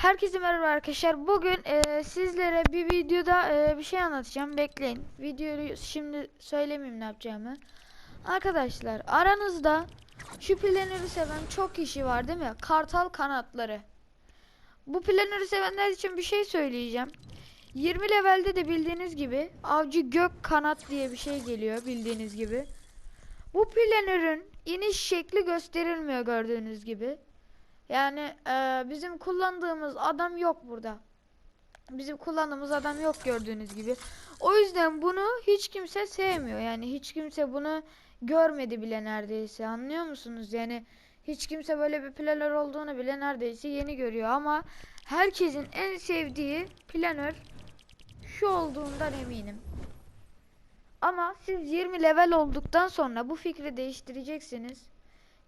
Herkese merhaba arkadaşlar. Bugün e, sizlere bir videoda e, bir şey anlatacağım. Bekleyin. Videoyu şimdi söylemeyeyim ne yapacağımı. Arkadaşlar aranızda şu planörü seven çok kişi var değil mi? Kartal kanatları. Bu planörü sevenler için bir şey söyleyeceğim. 20 levelde de bildiğiniz gibi avcı gök kanat diye bir şey geliyor bildiğiniz gibi. Bu planörün iniş şekli gösterilmiyor gördüğünüz gibi. Yani e, bizim kullandığımız adam yok burada. Bizim kullandığımız adam yok gördüğünüz gibi. O yüzden bunu hiç kimse sevmiyor. Yani hiç kimse bunu görmedi bile neredeyse. Anlıyor musunuz? Yani hiç kimse böyle bir planör olduğunu bile neredeyse yeni görüyor ama herkesin en sevdiği planör şu olduğundan eminim. Ama siz 20 level olduktan sonra bu fikri değiştireceksiniz.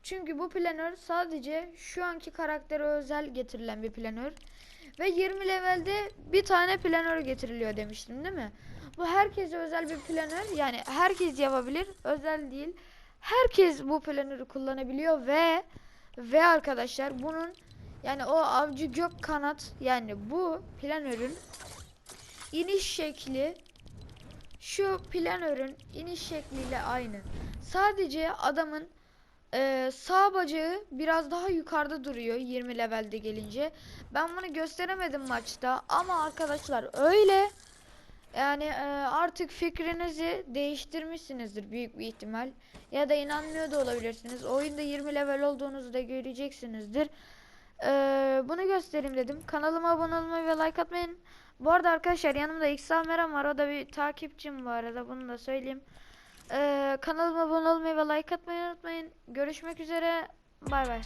Çünkü bu planör sadece şu anki karaktere özel getirilen bir planör. Ve 20 levelde bir tane planör getiriliyor demiştim değil mi? Bu herkese özel bir planör. Yani herkes yapabilir. Özel değil. Herkes bu planörü kullanabiliyor ve ve arkadaşlar bunun yani o avcı gök kanat yani bu planörün iniş şekli şu planörün iniş şekliyle aynı. Sadece adamın ee, sağ bacağı biraz daha yukarıda duruyor 20 levelde gelince. Ben bunu gösteremedim maçta ama arkadaşlar öyle. Yani e, artık fikrinizi değiştirmişsinizdir büyük bir ihtimal. Ya da inanmıyor da olabilirsiniz. Oyunda 20 level olduğunuzu da göreceksinizdir. Ee, bunu göstereyim dedim. Kanalıma abone olmayı ve like atmayın. Bu arada arkadaşlar yanımda İksa Meram var. O da bir takipçim bu arada. Bunu da söyleyeyim. Ee, kanalıma abone olmayı ve like atmayı unutmayın. Görüşmek üzere. Bay bay.